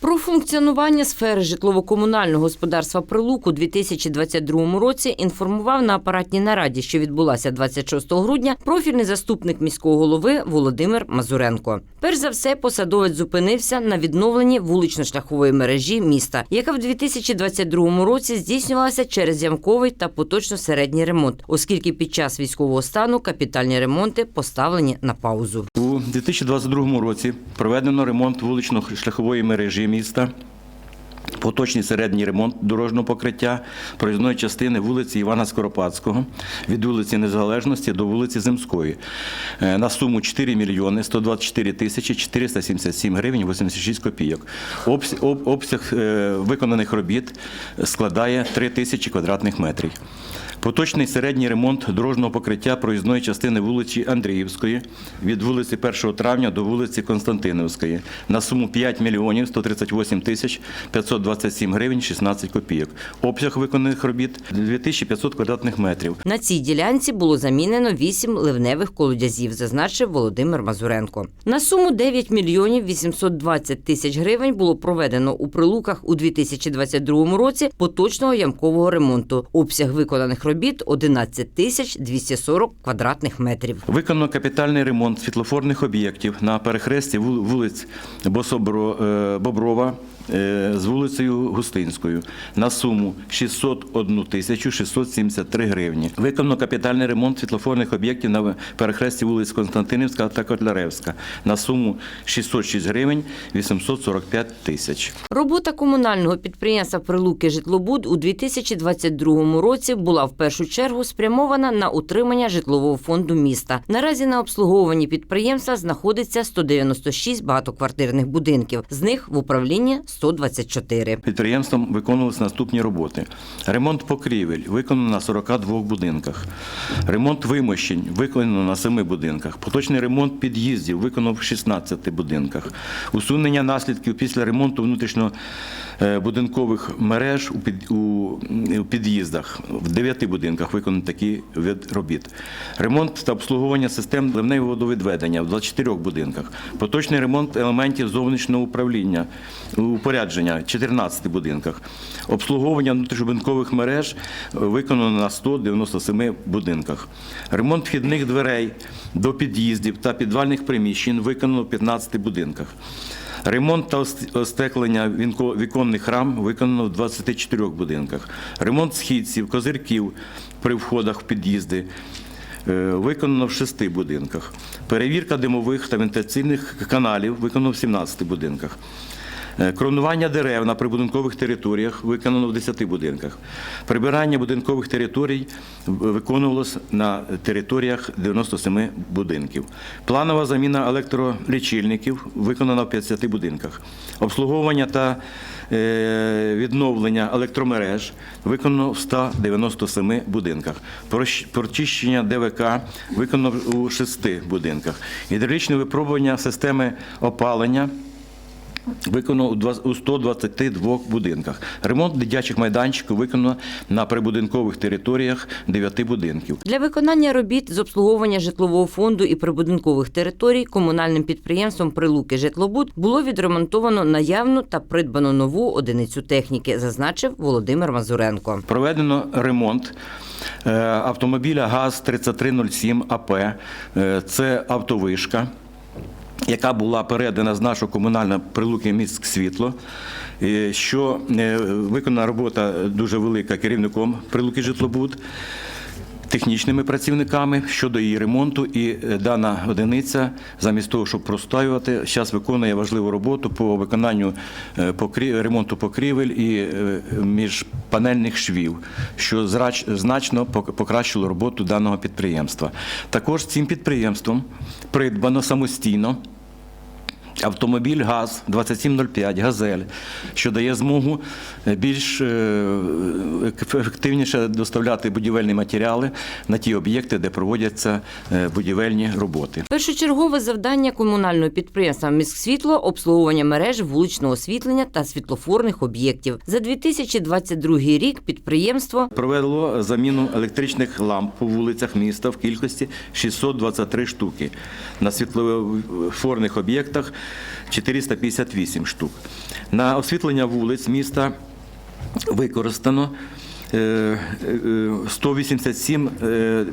Про функціонування сфери житлово-комунального господарства Прилук у 2022 році інформував на апаратній нараді, що відбулася 26 грудня, профільний заступник міського голови Володимир Мазуренко. Перш за все, посадовець зупинився на відновленні вулично-шляхової мережі міста, яка в 2022 році здійснювалася через ямковий та поточно середній ремонт, оскільки під час військового стану капітальні ремонти поставлені на паузу. У 2022 році проведено ремонт вулично-шляхової мережі міста. Поточний середній ремонт дорожнього покриття проїзної частини вулиці Івана Скоропадського від вулиці Незалежності до вулиці Земської е, на суму 4 мільйони 124 тисячі 477 гривень 86 копійок. Обсяг е, виконаних робіт складає 3 тисячі квадратних метрів. Поточний середній ремонт дорожнього покриття проїзної частини вулиці Андріївської від вулиці 1 травня до вулиці Константинівської на суму 5 мільйонів 138 тисяч 527 гривень 16 копійок. Обсяг виконаних робіт 2500 квадратних метрів. На цій ділянці було замінено 8 ливневих колодязів, зазначив Володимир Мазуренко. На суму 9 мільйонів 820 тисяч гривень було проведено у прилуках у 2022 році поточного ямкового ремонту. Обсяг виконаних робіт 11 тисяч 240 квадратних метрів. Виконано капітальний ремонт світлофорних об'єктів на перехресті вулиць Бособро- е, Боброва з вулицею Густинською на суму 601 тисячу 673 гривні. Виконано капітальний ремонт світлофорних об'єктів на перехресті вулиць Константинівська та Котляревська на суму 606 гривень 845 тисяч. Робота комунального підприємства Прилуки Житлобуд у 2022 році була в першу чергу спрямована на утримання житлового фонду міста. Наразі на обслуговуванні підприємства знаходиться 196 багатоквартирних будинків. З них в управлінні 124. Підприємством виконувалися наступні роботи: ремонт покрівель виконано на 42 будинках, ремонт вимощень виконано на 7 будинках, поточний ремонт під'їздів виконано в 16 будинках, усунення наслідків після ремонту внутрішньобудинкових мереж у під- у у під'їздах. В 9 будинках виконані такі вид робіт. Ремонт та обслуговування систем ливневого водовідведення в 24 будинках, поточний ремонт елементів зовнішнього управління упорядження в 14 будинках. Обслуговування внутрішньобудинкових мереж виконано на 197 будинках. Ремонт вхідних дверей до під'їздів та підвальних приміщень виконано в 15 будинках. Ремонт та остеклення віконних рам виконано в 24 будинках. Ремонт східців, козирків при входах в під'їзди е, виконано в 6 будинках. Перевірка димових та вентиляційних каналів виконано в 17 будинках. Е, Кронування дерев на прибудинкових територіях виконано в 10 будинках. Прибирання будинкових територій виконувалось на територіях 97 будинків. Планова заміна електролічильників виконана в 50 будинках. Обслуговування та е, відновлення електромереж виконано в 197 будинках. Прочищення ДВК виконано у 6 будинках. Гідравлічне випробування системи опалення Виконано у 122 будинках. Ремонт дитячих майданчиків виконано на прибудинкових територіях 9 будинків. Для виконання робіт з обслуговування житлового фонду і прибудинкових територій комунальним підприємством Прилуки Житлобуд було відремонтовано наявну та придбано нову одиницю техніки, зазначив Володимир Мазуренко. Проведено ремонт е, автомобіля ГАЗ-3307 АП. Е, Це автовишка, яка була передана з нашого комунального прилуки міськ світло. е, Що е, виконана робота дуже велика керівником прилуки житлобуд. Технічними працівниками щодо її ремонту, і е, дана одиниця, замість того, щоб простоювати, зараз виконує важливу роботу по виконанню ремонту покрівель і міжпанельних швів, що значно покращило роботу даного підприємства. Також цим підприємством придбано самостійно. Автомобіль ГАЗ 2705 Газель, що дає змогу е, більш е, ефективніше доставляти будівельні матеріали на ті об'єкти, де проводяться е, будівельні роботи. Першочергове завдання комунального підприємства «Міськсвітло» – обслуговування мереж вуличного освітлення та світлофорних об'єктів. За 2022 рік підприємство Провело заміну електричних ламп по вулицях міста в кількості 623 штуки. На світлофорних об'єктах 458 штук. На освітлення вулиць міста використано е, е, 187 е,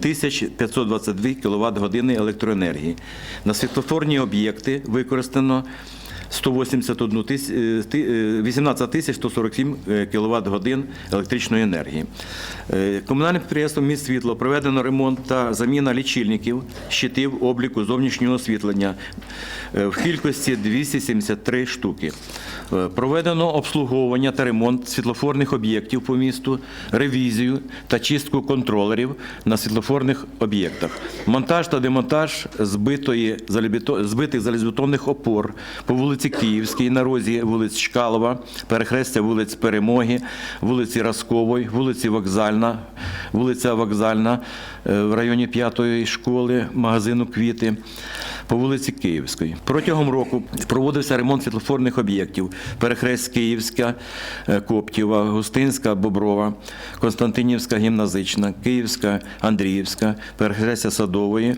тисяч 522 кВт години електроенергії. На світлофорні об'єкти використано 181 тис- е, ти- е, 18 тисяч 147 кВт годин електричної енергії. Е, Комунальним підприємством «Міст світло» проведено ремонт та заміна лічильників, щитів обліку зовнішнього освітлення е, в кількості 273 штуки. Е, Проведено обслуговування та ремонт світлофорних об'єктів по місту, ревізію та чистку контролерів на світлофорних об'єктах, монтаж та демонтаж збитої збитих залізбетонних опор по вулиці Київській, на розі вулиць Чкалова, перехрестя вулиць Перемоги, вулиці Раскової, вулиці Вокзальна, вулиця Вокзальна е, в районі п'ятої школи, магазину Квіти по вулиці Київської. Протягом року проводився ремонт світлофорних об'єктів: перехрест Київська, е, Коптєва, Густинська, Боброва, Константинівська гімназична, Київська, Андріївська, перехрестя Садової.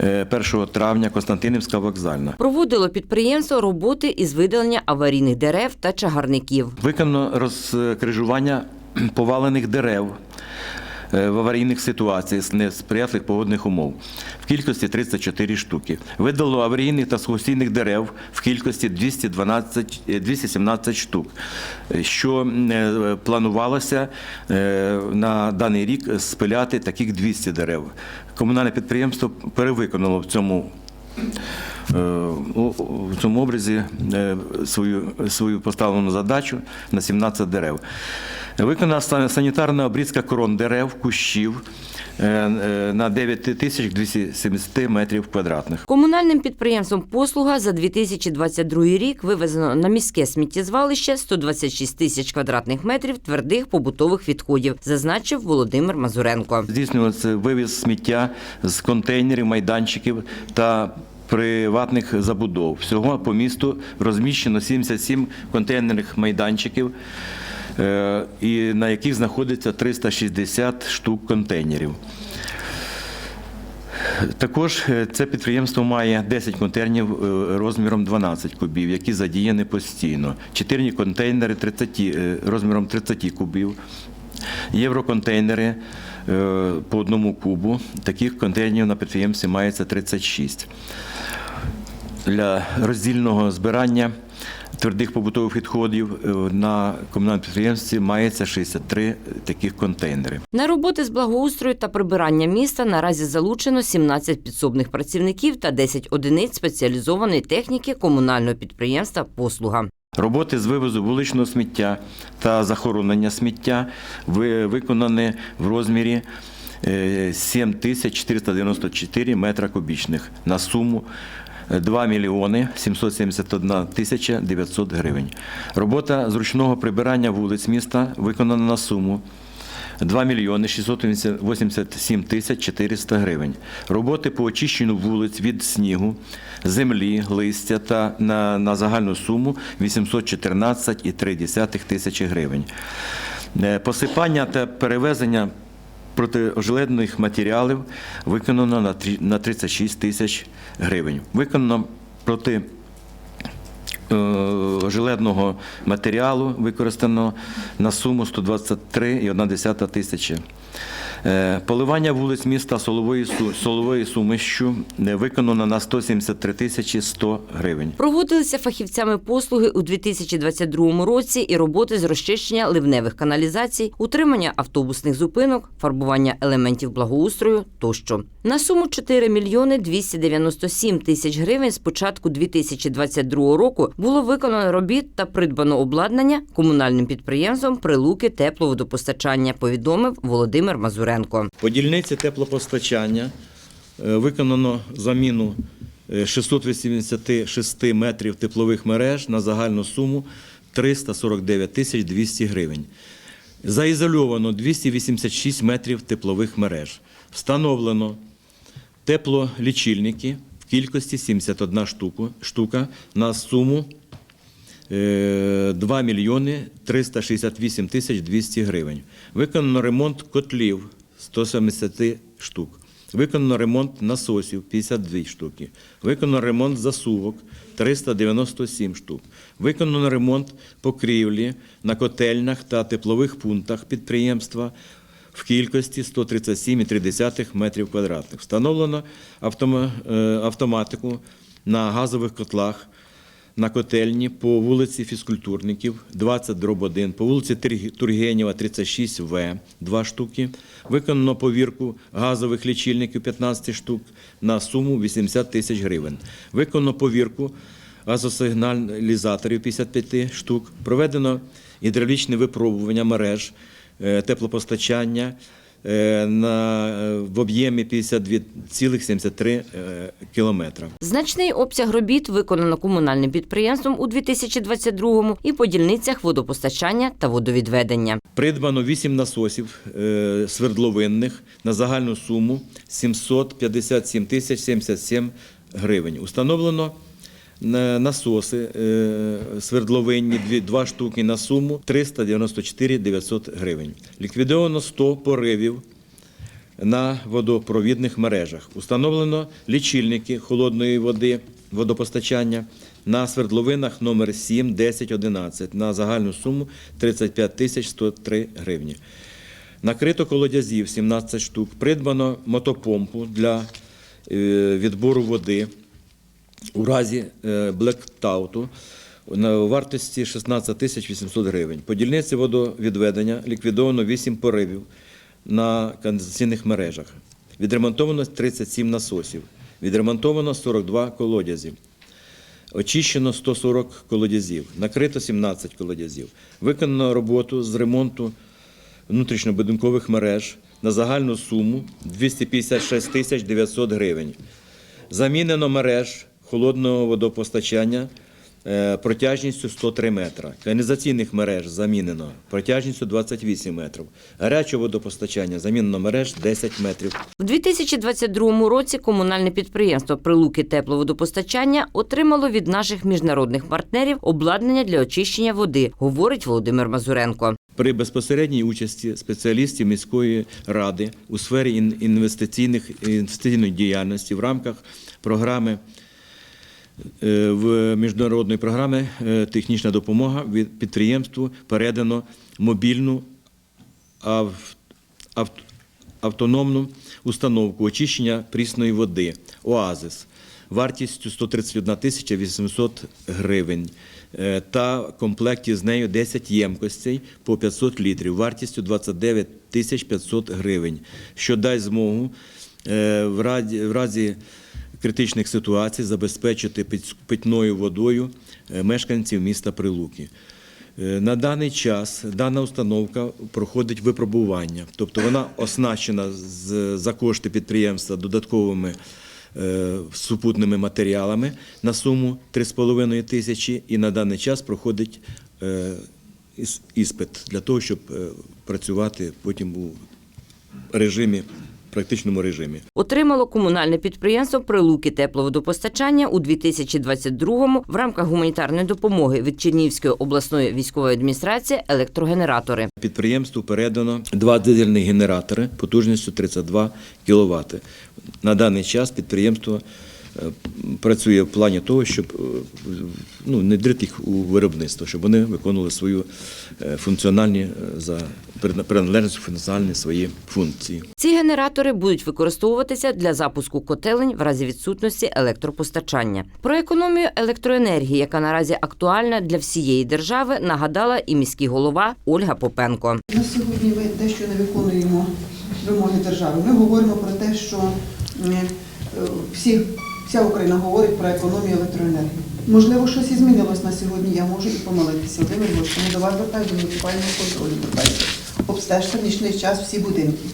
Е, 1 травня Константинівська вокзальна. Проводило підприємство роботи із видалення аварійних дерев та чагарників. Виконано розкрижування повалених дерев е, в аварійних ситуаціях з несприятливих погодних умов в кількості 34 штуки. Видало аварійних та сухостійних дерев в кількості 212, е, 217 штук, е, що е, планувалося е, на даний рік спиляти таких 200 дерев. Комунальне підприємство перевиконало в цьому Е, в цьому образі е, свою, свою поставлену задачу на 17 дерев. Виконана санітарна обрізка корон дерев, кущів е, е, на 9270 метрів квадратних. Комунальним підприємством послуга за 2022 рік вивезено на міське сміттєзвалище 126 тисяч квадратних метрів твердих побутових відходів, зазначив Володимир Мазуренко. Здійснювався вивіз сміття з контейнерів, майданчиків та приватних забудов. Всього по місту розміщено 77 контейнерних майданчиків, е, і на яких знаходиться 360 штук контейнерів. Також е, це підприємство має 10 контейнерів е, розміром 12 кубів, які задіяні постійно. 4 контейнери 30, е, розміром 30 кубів. Євроконтейнери е, по одному кубу. Таких контейнерів на підприємстві мається 36. Для роздільного збирання твердих побутових відходів е, на комунальному підприємстві мається 63 таких контейнери. На роботи з благоустрою та прибирання міста наразі залучено 17 підсобних працівників та 10 одиниць спеціалізованої техніки комунального підприємства Послуга. Роботи з вивозу вуличного сміття та захоронення сміття ви- виконані в розмірі е, 7494 метра кубічних на суму 2 мільйони 771 тисяча 900 гривень. Робота з ручного прибирання вулиць міста виконана на суму 2 мільйони 687 тисяч 400 гривень. Роботи по очищенню вулиць від снігу, землі, листя та на, на загальну суму 814,3 тисячі гривень. Е, Посипання та перевезення протиожеледних матеріалів виконано на 36 тисяч гривень. Виконано проти жилетного матеріалу використано на суму 123,1 тисячі. Е, Поливання вулиць міста солової, су- солової сумішчю е, виконано на 173 тисячі 100 гривень. Проводилися фахівцями послуги у 2022 році і роботи з розчищення ливневих каналізацій, утримання автобусних зупинок, фарбування елементів благоустрою тощо. На суму 4 мільйони 297 тисяч гривень з початку 2022 року було виконано робіт та придбано обладнання комунальним підприємством Прилуки тепловодопостачання, повідомив Володимир Мазуренко. По дільниці теплопостачання е, виконано заміну е, 686 метрів теплових мереж на загальну суму 349 тисяч 200 гривень. Заізольовано 286 метрів теплових мереж. Встановлено теплолічильники в кількості 71 штуку, штука на суму е, 2 мільйони 368 тисяч 200 гривень. Виконано ремонт котлів 170 штук. Виконано ремонт насосів 52 штуки. Виконано ремонт засувок 397 штук. Виконано ремонт покрівлі на котельнях та теплових пунктах підприємства в кількості 137,3 метрів квадратних. Встановлено е, автоматику на газових котлах на котельні по вулиці Фізкультурників 20 дроб 1, по вулиці Тургенєва 36 В 2 штуки. Виконано повірку газових лічильників 15 штук на суму 80 тисяч гривень. Виконано повірку газосигналізаторів 55 штук. Проведено гідравлічне випробування мереж е, теплопостачання на, е, в об'ємі 52,73 е, кілометра. Значний обсяг робіт виконано комунальним підприємством у 2022-му і по дільницях водопостачання та водовідведення. Придбано 8 насосів е, свердловинних на загальну суму 757 тисяч 77 гривень. Установлено насоси е, свердловинні, два штуки на суму 394 900 гривень. Ліквідовано 100 поривів на водопровідних мережах. Установлено лічильники холодної води водопостачання на свердловинах номер 7, 10, 11 на загальну суму 35 тисяч 103 гривні. Накрито колодязів 17 штук. Придбано мотопомпу для е, відбору води у разі е, блектауту на вартості 16 тисяч 800 гривень. По дільниці водовідведення ліквідовано 8 поривів на каналізаційних мережах. Відремонтовано 37 насосів. Відремонтовано 42 колодязі. Очищено 140 колодязів, накрито 17 колодязів. Виконано роботу з ремонту внутрішньобудинкових мереж на загальну суму 256 тисяч 900 гривень. Замінено мереж холодного водопостачання е, протяжністю 103 метра. Каналізаційних мереж замінено протяжністю 28 метрів. Гарячого водопостачання замінено мереж 10 метрів. В 2022 році комунальне підприємство Прилуки тепловодопостачання отримало від наших міжнародних партнерів обладнання для очищення води, говорить Володимир Мазуренко. При безпосередній участі спеціалістів міської ради у сфері ін- інвестиційних інвестиційної діяльності в рамках програми в міжнародної програми е, технічна допомога від підприємству передано мобільну ав- авт- автономну установку очищення прісної води ОАЗИС вартістю 131 тисяча 800 гривень. Е, та комплекті з нею 10 ємкостей по 500 літрів. Вартістю 29 тисяч 500 гривень, що дасть змогу е, в разі критичних ситуацій забезпечити питною водою е, мешканців міста Прилуки. Е, На даний час дана установка проходить випробування, тобто вона оснащена за кошти підприємства додатковими е, супутними матеріалами на суму 3,5 тисячі і на даний час проходить іспит для того, щоб працювати потім у режимі, практичному режимі. Отримало комунальне підприємство Прилуки тепловодопостачання у 2022-му в рамках гуманітарної допомоги від Чернівської обласної військової адміністрації електрогенератори. Підприємству передано два дизельні генератори потужністю 32 кВт. На даний час підприємство працює в плані того, щоб е, ну, не дрити їх у виробництво, щоб вони виконували свою е, функціональні е, за приналежність функціональні свої функції. Ці генератори будуть використовуватися для запуску котелень в разі відсутності електропостачання. Про економію електроенергії, яка наразі актуальна для всієї держави, нагадала і міський голова Ольга Попенко. На сьогодні ми дещо не виконуємо вимоги держави. Ми говоримо про те, що всі, вся Україна говорить про економію електроенергії. Можливо, щось і змінилось на сьогодні, я можу і помилитися. Володимир Львович, ми до вас звертаю до муніципального контролю. звертаюся. Обстежте в нічний час всі будинки.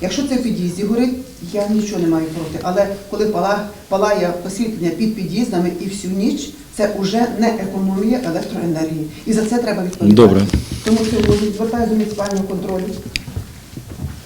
Якщо це в під'їзді горить, я нічого не маю проти. Але коли пала, палає освітлення під під'їздами і всю ніч, це вже не економія електроенергії. І за це треба відповідати. Добре. Тому сьогодні звертаю до муніципального контролю.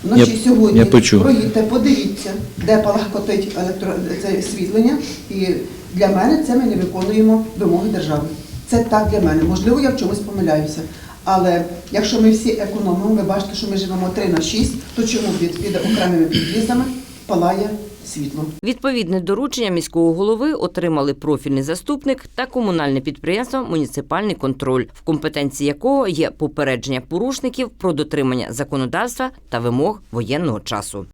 Вночі Я- сьогодні я почув. проїдьте, подивіться, де палахкотить електро... це освітлення. І для мене це ми не виконуємо вимоги держави. Це так для мене. Можливо, я в чомусь помиляюся. Але якщо ми всі економимо, ви бачите, що ми живемо 3 на 6, то чому під, під окремими під'їздами палає світло. Відповідне доручення міського голови отримали профільний заступник та комунальне підприємство Муніципальний контроль, в компетенції якого є попередження порушників про дотримання законодавства та вимог воєнного часу.